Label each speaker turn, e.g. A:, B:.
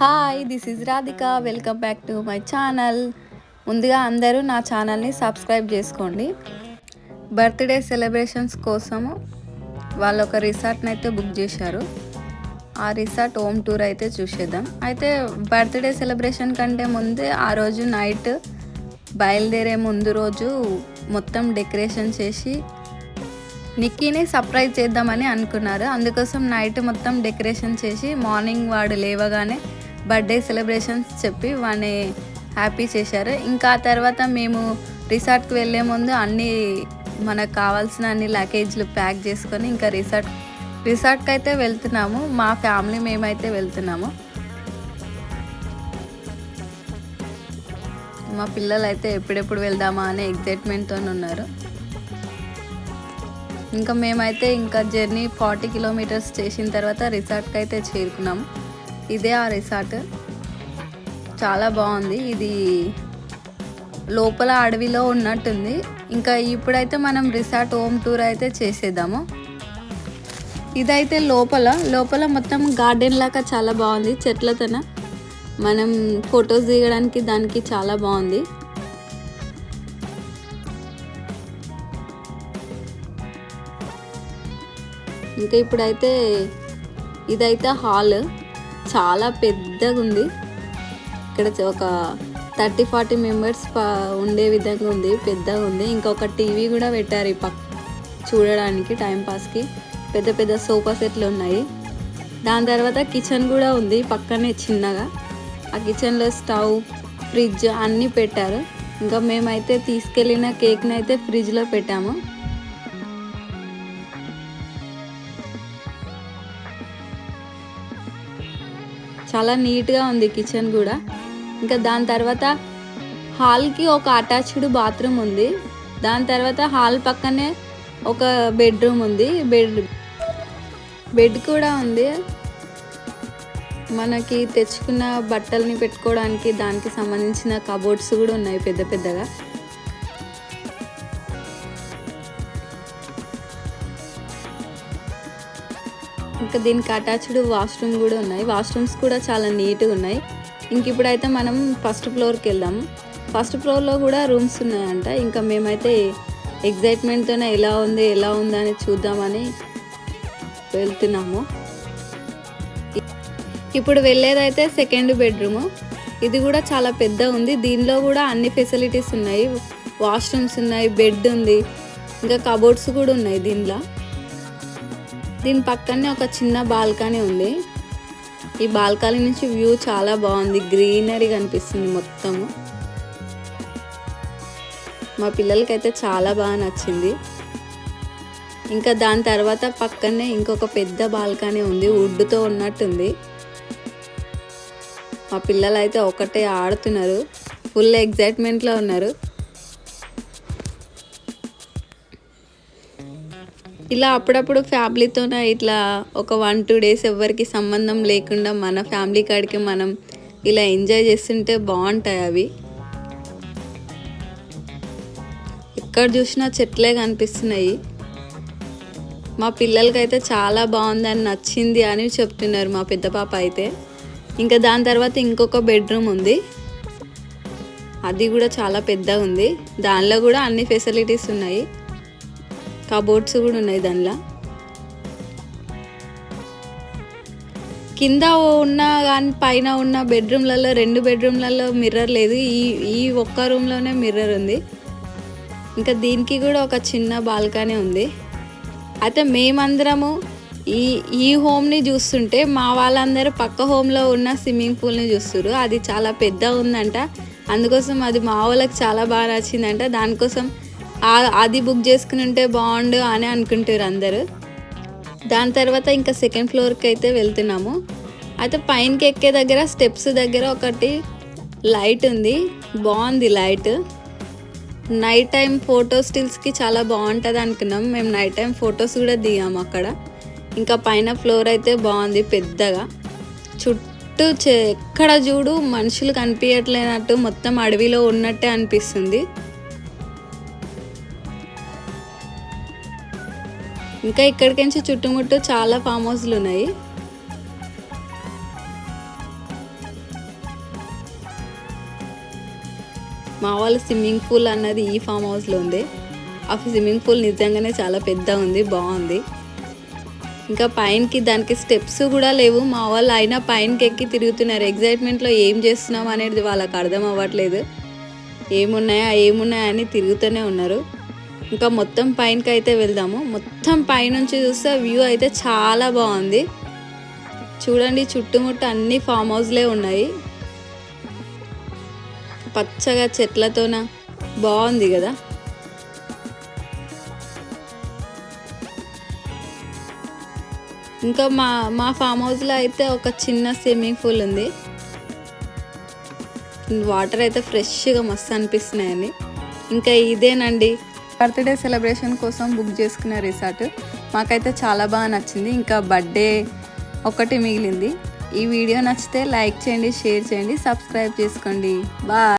A: Hi this is Radhika welcome back to my channel ముందుగా అందరూ నా ఛానల్ని సబ్స్క్రైబ్ చేసుకోండి. బర్త్డే సెలబ్రేషన్స్ కోసము వాళ్ళు ఒక రిసార్ట్ని అయితే బుక్ చేశారు. ఆ రిసార్ట్ హోమ్ టూర్ అయితే చూసేద్దాం. అయితే బర్త్డే సెలబ్రేషన్ కంటే ముందే ఆ రోజు నైట్ బయలుదేరే ముందు రోజు మొత్తం డెకరేషన్ చేసి నిక్కీని సర్ప్రైజ్ చేద్దామని అనుకున్నారు. అందుకోసం నైట్ మొత్తం డెకరేషన్ చేసి మార్నింగ్ వాడు లేవగానే బర్త్డే సెలబ్రేషన్స్ చెప్పి వాడిని హ్యాపీ చేశారు. ఇంకా ఆ తర్వాత మేము రిసార్ట్కి వెళ్ళే ముందు అన్ని మనకు కావాల్సిన అన్ని లగేజ్లు ప్యాక్ చేసుకొని ఇంకా రిసార్ట్ రిసార్ట్కి అయితే వెళ్తున్నాము. మా ఫ్యామిలీ మేమైతే వెళ్తున్నాము. మా పిల్లలు అయితే ఎప్పుడెప్పుడు వెళ్దామా అనే ఎగ్జైట్మెంట్తో ఉన్నారు. ఇంకా మేమైతే ఇంకా జర్నీ ఫార్టీ కిలోమీటర్స్ చేసిన తర్వాత రిసార్ట్కి అయితే చేరుకున్నాము. ఇదే ఆ రిసార్ట్. చాలా బాగుంది. ఇది లోపల అడవిలో ఉన్నట్టుంది. ఇంకా ఇప్పుడైతే మనం రిసార్ట్ హోమ్ టూర్ అయితే చేసేద్దాము. ఇదైతే లోపల. లోపల మొత్తం గార్డెన్ లాగా చాలా బాగుంది. చెట్లతోన మనం ఫొటోస్ దిగడానికి దానికి చాలా బాగుంది. ఇంకా ఇప్పుడైతే ఇదైతే హాల్. చాలా పెద్దగా ఉంది ఇక్కడ ఒక థర్టీ ఫార్టీ మెంబర్స్ ఉండే విధంగా ఉంది పెద్దగా ఉంది ఇంకొక టీవీ కూడా పెట్టారు ఈ పక్క చూడడానికి టైంపాస్కి పెద్ద పెద్ద సోఫా సెట్లు ఉన్నాయి. దాని తర్వాత కిచెన్ కూడా ఉంది పక్కనే చిన్నగా. ఆ కిచెన్లో స్టవ్ ఫ్రిడ్జ్ అన్నీ పెట్టారు. ఇంకా మేమైతే తీసుకెళ్ళిన కేక్ని అయితే ఫ్రిడ్జ్లో పెట్టాము. చాలా నీట్గా ఉంది కిచెన్ కూడా. ఇంకా దాని తర్వాత హాల్కి ఒక అటాచ్డ్ బాత్రూమ్ ఉంది. దాని తర్వాత హాల్ పక్కనే ఒక బెడ్రూమ్ ఉంది. బెడ్ బెడ్ కూడా ఉంది. మనకి తెచ్చుకున్న బట్టల్ని పెట్టుకోవడానికి దానికి సంబంధించిన కబోర్డ్స్ కూడా ఉన్నాయి పెద్ద పెద్దగా. దీనికి అటాచ్డ్ వాష్రూమ్ కూడా ఉన్నాయి. వాష్రూమ్స్ కూడా చాలా నీట్గా ఉన్నాయి. ఇంక ఇప్పుడైతే మనం ఫస్ట్ ఫ్లోర్కి వెళ్దాం. ఫస్ట్ ఫ్లోర్లో కూడా రూమ్స్ ఉన్నాయంట. ఇంకా మేమైతే ఎగ్జైట్మెంట్తోనే ఎలా ఉంది ఎలా ఉంది అని చూద్దామని వెళ్తున్నాము. ఇప్పుడు వెళ్ళేదైతే సెకండ్ బెడ్రూము. ఇది కూడా చాలా పెద్ద ఉంది. దీనిలో కూడా అన్ని ఫెసిలిటీస్ ఉన్నాయి. వాష్రూమ్స్ ఉన్నాయి బెడ్ ఉంది. ఇంకా కబోర్డ్స్ కూడా ఉన్నాయి దీనిలో. దీని పక్కనే ఒక చిన్న బాల్కనీ ఉంది. ఈ బాల్కనీ నుంచి వ్యూ చాలా బాగుంది. గ్రీనరీ కనిపిస్తుంది మొత్తము. మా పిల్లలకైతే చాలా బాగా నచ్చింది. ఇంకా దాని తర్వాత పక్కనే ఇంకొక పెద్ద బాల్కనీ ఉంది. వుడ్తో ఉన్నట్టుంది. మా పిల్లలు అయితే ఒకటే ఆడుతున్నారు. ఫుల్ ఎగ్జైట్మెంట్లో ఉన్నారు. ఇలా అప్పుడప్పుడు ఫ్యామిలీతోన ఇట్లా ఒక వన్ టూ డేస్ ఎవరికి సంబంధం లేకుండా మన ఫ్యామిలీ కాడికి మనం ఇలా ఎంజాయ్ చేస్తుంటే బాగుంటాయి అవి. ఎక్కడ చూసినా చెట్లే కనిపిస్తున్నాయి. మా పిల్లలకైతే చాలా బాగుందని నచ్చింది అని చెప్తున్నారు మా పెద్ద పాప అయితే. ఇంకా దాని తర్వాత ఇంకొక బెడ్రూమ్ ఉంది. అది కూడా చాలా పెద్దగా ఉంది. దానిలో కూడా అన్ని ఫెసిలిటీస్ ఉన్నాయి. కబోర్డ్స్ కూడా ఉన్నాయి దానిలో. కింద ఉన్న కానీ పైన ఉన్న బెడ్రూమ్లలో రెండు బెడ్రూమ్లలో మిర్రర్ లేదు. ఈ ఈ ఒక్క రూమ్లోనే మిర్రర్ ఉంది. ఇంకా దీనికి కూడా ఒక చిన్న బాల్కనీ ఉంది. అయితే మేమందరము ఈ ఈ హోమ్ని చూస్తుంటే మా వాళ్ళందరూ పక్క హోమ్లో ఉన్న స్విమ్మింగ్ పూల్ని చూస్తారు అది చాలా పెద్ద ఉందంట. అందుకోసం అది మా వాళ్ళకి చాలా బాగా నచ్చిందంట. దానికోసం అది బుక్ చేసుకుని ఉంటే బాగుండు అని అనుకుంటారు అందరూ. దాని తర్వాత ఇంకా సెకండ్ ఫ్లోర్కి అయితే వెళ్తున్నాము. అయితే పైనకి ఎక్కే దగ్గర స్టెప్స్ దగ్గర ఒకటి లైట్ ఉంది. బాగుంది లైట్ నైట్ టైం ఫోటో స్టిల్స్కి చాలా బాగుంటుంది అనుకున్నాం. మేము నైట్ టైం ఫొటోస్ కూడా దిగాము అక్కడ. ఇంకా పైన ఫ్లోర్ అయితే బాగుంది పెద్దగా. చుట్టూ ఎక్కడ చూడు మనుషులు కనిపించట్లేనట్టు మొత్తం అడవిలో ఉన్నట్టే అనిపిస్తుంది. ఇంకా ఇక్కడికి నుంచి చుట్టుముట్టు చాలా ఫామ్ హౌస్లు ఉన్నాయి. మా వాళ్ళ స్విమ్మింగ్ పూల్ అన్నది ఈ ఫామ్ హౌస్లో ఉంది. ఆ స్విమ్మింగ్ పూల్ నిజంగానే చాలా పెద్ద ఉంది బాగుంది. ఇంకా పైనకి దానికి స్టెప్స్ కూడా లేవు. మా వాళ్ళు అయినా పైనకి ఎక్కి తిరుగుతున్నారు. ఎగ్జైట్మెంట్లో ఏం చేస్తున్నాం అనేది వాళ్ళకి అర్థం అవ్వట్లేదు. ఏమున్నాయా ఏమున్నాయా అని తిరుగుతూనే ఉన్నారు. ఇంకా మొత్తం పైనకి అయితే వెళ్దాము. మొత్తం పైనుంచి చూస్తే వ్యూ అయితే చాలా బాగుంది. చూడండి చుట్టుముట్టు అన్ని ఫామ్ హౌస్లే ఉన్నాయి. పచ్చగా చెట్లతోన బాగుంది కదా. ఇంకా మా మా ఫామ్ హౌస్లో అయితే ఒక చిన్న స్విమ్మింగ్ పూల్ ఉంది. వాటర్ అయితే ఫ్రెష్గా మస్తు అనిపిస్తున్నాయని ఇంకా ఇదేనండి. బర్త్డే సెలబ్రేషన్ కోసం బుక్ చేసుకున్న రిసార్ట్. మాకైతే చాలా బాగా నచ్చింది. ఇంకా బర్త్డే ఒకటి మిగిలింది. ఈ వీడియో నచ్చితే లైక్ చేయండి షేర్ చేయండి సబ్స్క్రైబ్ చేసుకోండి. బాయ్.